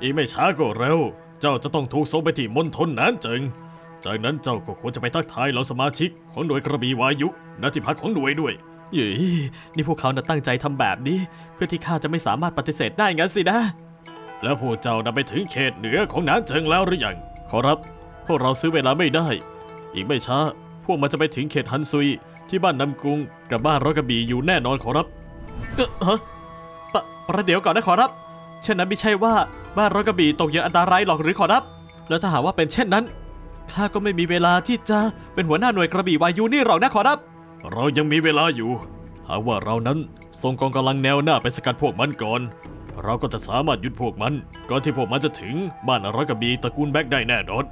อีกไม่ช้าก็เร็ว เจ้าจะต้องถูกส่งไปที่มณฑลนานเจิง จากนั้นเจ้าก็ควรจะไปทักทายเหล่าสมาชิกของหน่วยกระบี่วายุณที่พักของหน่วยด้วย เย้ยนี่พวกเขาน่ะตั้งใจทำแบบนี้ เพื่อที่ข้าจะไม่สามารถปฏิเสธได้งั้นสินะ แล้วพวกเจ้านำไปถึงเขตเหนือของนานเจิงแล้วหรือยัง ขอรับ พวกเราซื้อเวลาไม่ได้ อีกไม่ช้า พวกมันจะไปถึงเขตฮันซุย ที่บ้านนำกรุงกับบ้านรถกระบี่อยู่แน่นอนขอรับเอ่อฮะปะประเดี๋ยวก่อนนะขอรับ เช่นนั้นไม่ใช่ว่าบ้านรถกระบี่ตกอยู่อันตรายหรอกหรือขอรับ แล้วถ้าหากว่าเป็นเช่นนั้นข้าก็ไม่มีเวลาที่จะเป็นหัวหน้าหน่วยกระบี่วายุนี่หรอกนะขอรับ เรายังมีเวลาอยู่ หากว่าเรานั้นส่งกองกำลังแนวหน้าไปสกัดพวกมันก่อน เราก็จะสามารถหยุดพวกมัน ก่อนที่พวกมันจะถึงบ้านอรอยกระบีตระกูลแบ็กได้แน่นอน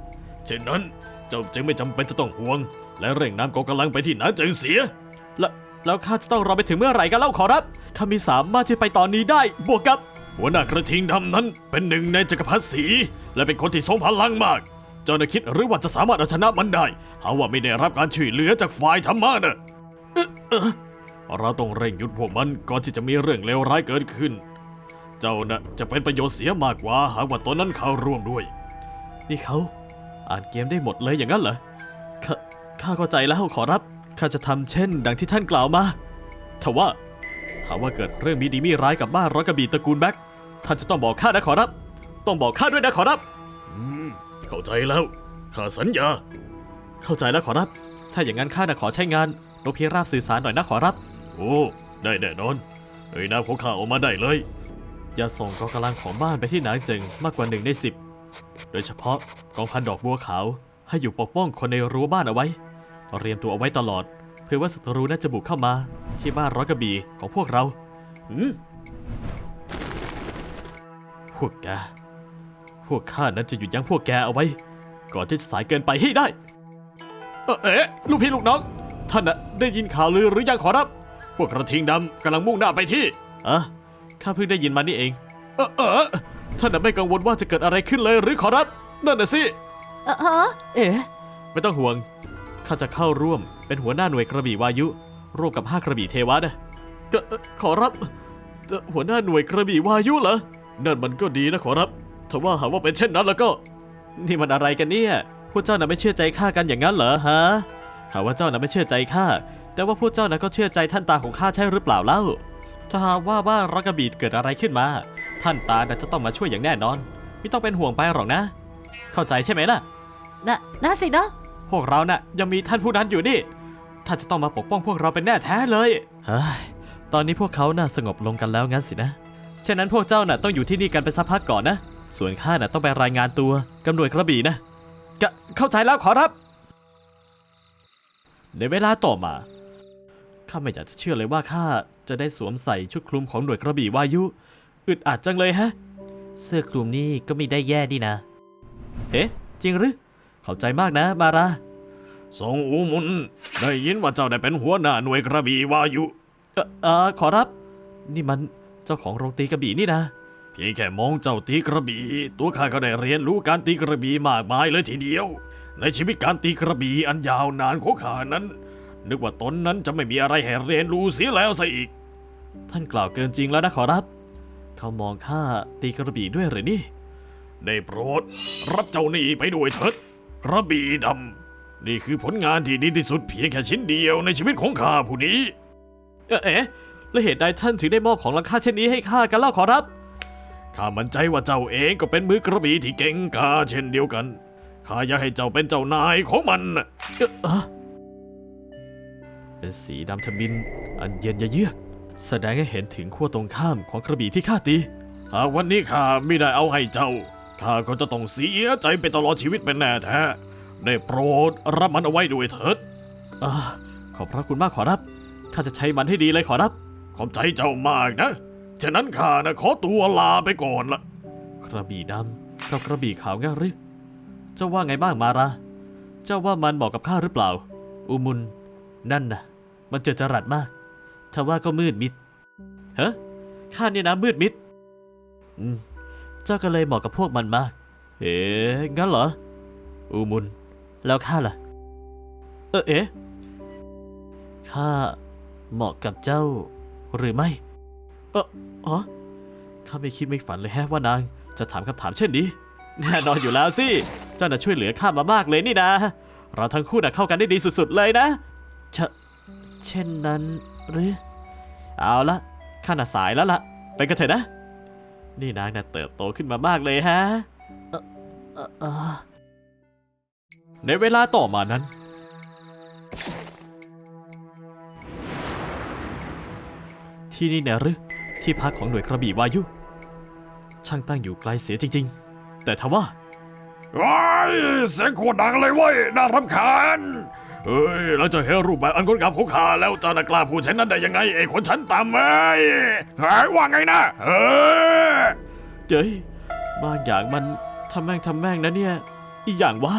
เช่นนั้นเจ้าจึงไม่จำเป็นจะต้องห่วง และเร่งนำกองกำลังไปที่นั้นเจิงเสีย แล้วแล้วข้าจะต้องรอไปถึงเมื่อไหร่กันเล่าขอรับข้ามีสามารถที่ไปตอนนี้ได้บวกกับ หัวหน้ากระทิงดำนั้นเป็นหนึ่งในจักรพรรดิสี และเป็นคนที่ทรงพลังมาก เจ้าน่ะคิดหรือว่าจะสามารถเอาชนะมันได้หาว่าไม่ได้รับการช่วยเหลือจากฝ่ายธรรมะน่ะเเเราต้องเร่งหยุดพวกมันก่อนที่จะมีเรื่องเลวร้ายเกิดขึ้น เจ้าน่ะจะเป็นประโยชน์เสียมากกว่าหากว่าตนนั้นเข้าร่วมด้วย นี่เขาอ่านเกมได้หมดเลยอย่างนั้นเหรอข้าข้าเข้าใจแล้วขอรับข้าจะทำเช่น ดังที่ท่านกล่าวมาทว่า หากว่าเกิดเรื่องมีดีมีร้ายกับบ้านร้อยกระบี่ตระกูลแบ็คท่านจะต้องบอกข้านะขอรับ ต้องบอกข้าด้วยนะขอรับอืมเข้าใจแล้วข้าสัญญา เข้าใจแล้วขอรับ ถ้าอย่างนั้นข้านะขอใช้งานนกพิราบสื่อสารหน่อยนะขอรับ โอ้ได้แน่นอนเอ้ยนามของข้าออกมาได้เลย อย่าส่งกองกำลังของบ้านไปที่หนานเจิงมากกว่าหนึ่งในสิบโดยเฉพาะกองพันดอกบัวขาว ให้อยู่ปกป้องคนในรั้วบ้านเอาไว้ เตรียมตัวเอาไว้ตลอด เพื่อว่าศัตรูน่าจะบุกเข้ามาที่บ้านร้อยกระบี่ของพวกเราอืมพวกแก พวกข้านั้นจะหยุดยั้งพวกแกเอาไว้ ก่อนที่จะสายเกินไปให้ได้ เอ่อเอ๊ะลูกพี่ลูกน้อง ท่านน่ะได้ยินข่าวลือหรือยังขอรับ พวกกระทิงดำกำลังมุ่งหน้าไปที่อะข้าเพิ่งได้ยินมานี่เอง เออเออท่านน่ะไม่กังวลว่าจะเกิดอะไรขึ้นเลยหรือขอรับ นั่นน่ะสิ เออฮะเอ๋ไม่ต้องห่วง ข้าจะเข้าร่วม เป็นหัวหน้าหน่วยกระบี่วายุร่วมกับห้ากระบี่เทวะนะก็เอ่อขอรับเอ่อหัวหน้าหน่วยกระบี่วายุเหรอนั่นมันก็ดีนะขอรับถ้าว่าหากว่าเป็นเช่นนั้นแล้วก็ นี่มันอะไรกันเนี่ยพวกเจ้าน่ะไม่เชื่อใจข้ากันอย่างนั้นเหรอฮะหากว่าเจ้าน่ะไม่เชื่อใจข้าแต่ว่าพวกเจ้าน่ะก็เชื่อใจท่านตาของข้าใช่หรือเปล่าเล่า ถ้าหากว่าบ้านรักกระบี่เกิดอะไรขึ้นมา ท่านตาน่ะจะต้องมาช่วยอย่างแน่นอน ไม่ต้องเป็นห่วงไปหรอกนะ เข้าใจใช่ไหมล่ะน่ะน่าสิเนาะพวกเราน่ะยังมีท่านผู้นั้นอยู่นี่ ท่านจะต้องมาปกป้องพวกเราเป็นแน่แท้เลยเฮ้ยตอนนี้พวกเขาน่ะสงบลงกันแล้วงั้นสินะฉะนั้นพวกเจ้าน่ะต้องอยู่ที่นี่กันไปสักพักก่อนนะ ส่วนข้าน่ะต้องไปรายงานตัวกับหน่วยกระบี่นะกะเข้าใจแล้วขอรับ ในเวลาต่อมาข้าไม่อยากจะเชื่อเลยว่าข้าจะได้สวมใส่ชุดคลุมของหน่วยกระบี่วายุ อึดอัดจังเลยฮะ เสื้อคลุมนี่ก็ไม่ได้แย่ดีนะ เอ๊ะ จริงหรือขอบใจมากนะมารา ทรงอูมุน ได้ยินว่าเจ้าได้เป็นหัวหน้าหน่วยกระบี่วายุเออเออขอรับ นี่มันเจ้าของโรงตีกระบี่นี่นะ เพียงแค่มองเจ้าตีกระบี่ตัวข้าก็ได้เรียนรู้การตีกระบี่มากมายเลยทีเดียว ในชีวิตการตีกระบี่อันยาวนานของข้านั้น นึกว่าตนนั้นจะไม่มีอะไรให้เรียนรู้เสียแล้วซะอีก ท่านกล่าวเกินจริงแล้วนะขอรับ เขามองข้าตีกระบี่ด้วยหรือนี่ ได้โปรด รับเจ้าหนี้ไปด้วยเถิดกระบี่ดำ นี่คือผลงานที่ดีที่สุดเพียงแค่ชิ้นเดียวในชีวิตของข้าผู้นี้ เอ๊ะเอ๊ะแล้วเหตุใดท่านถึงได้มอบของลังค่าเช่นนี้ให้ข้ากันเล่าขอรับ ข้ามั่นใจว่าเจ้าเองก็เป็นมือกระบี่ที่เก่งกาเช่นเดียวกัน ข้าอยากให้เจ้าเป็นเจ้านายของมันน่ะเอ๊ะเอ๊ะเป็นสีดำทมิน อันเย็นยะเยือก แสดงให้เห็นถึงขั้วตรงข้ามของกระบี่ที่ข้าตี หากวันนี้ข้าไม่ได้เอาให้เจ้า ข้าก็จะต้องเสียใจไปตลอดชีวิตเป็นแน่แท้ ได้โปรดรับมันเอาไว้ด้วยเถิดอ่าขอบพระคุณมากขอรับ ข้าจะใช้มันให้ดีเลยขอรับ ขอบใจเจ้ามากนะ ฉะนั้นข้านะขอตัวลาไปก่อนละ กระบี่ดำกับกระบี่ขาวงั้นหรือเจ้าว่าไงบ้างมาราเจ้าว่ามันเหมาะกับข้าหรือเปล่า อุมุน นั่นนะมันเจอจรัสมากถ้าว่าก็มืดมิดเฮ้ข้าเนี่ยนะมืดมิด อืม เจ้าก็เลยเหมาะกับพวกมันมาก เอ๋งั้นเหรออุมุน แล้วข้าล่ะ เออเอ๋ข้าเหมาะกับเจ้าหรือไม่ เอออ๋อข้าไม่คิดไม่ฝันเลยแฮะว่านาง จะถามคำถามเช่นนี้ แน่นอนอยู่แล้วสิ เจ้าน่ะช่วยเหลือข้ามามากเลยนี่นะ เราทั้งคู่น่ะเข้ากันได้ดีสุดๆเลยนะเชเช่นนั้นหรือ เอาละข้าน่ะสายแล้วล่ะ ไปกันเถอะนะ นี่นางน่ะเติบโตขึ้นมามากเลยฮะ เออเออเออ ในเวลาต่อมานั้น ที่นี่นะหรือที่พักของหน่วยกระบี่วายุ ช่างตั้งอยู่ไกลเสียจริง ๆ แต่ทว่าว้ายเสียงโคตรดังเลยเว้ยน่ารำคาญเอ้ยเราจะเห็นรูปแบบอันงดงามของข้าแล้วเจ้าน่ะกล้าพูดเช่นนั้นได้ยังไงไอ้คนชั้นต่ำเอ้ยหายว่าไงนะเออเดี๋ยวบางอย่างมันทำแม่งทำแม่งนะเนี่ย อีกอย่างวะ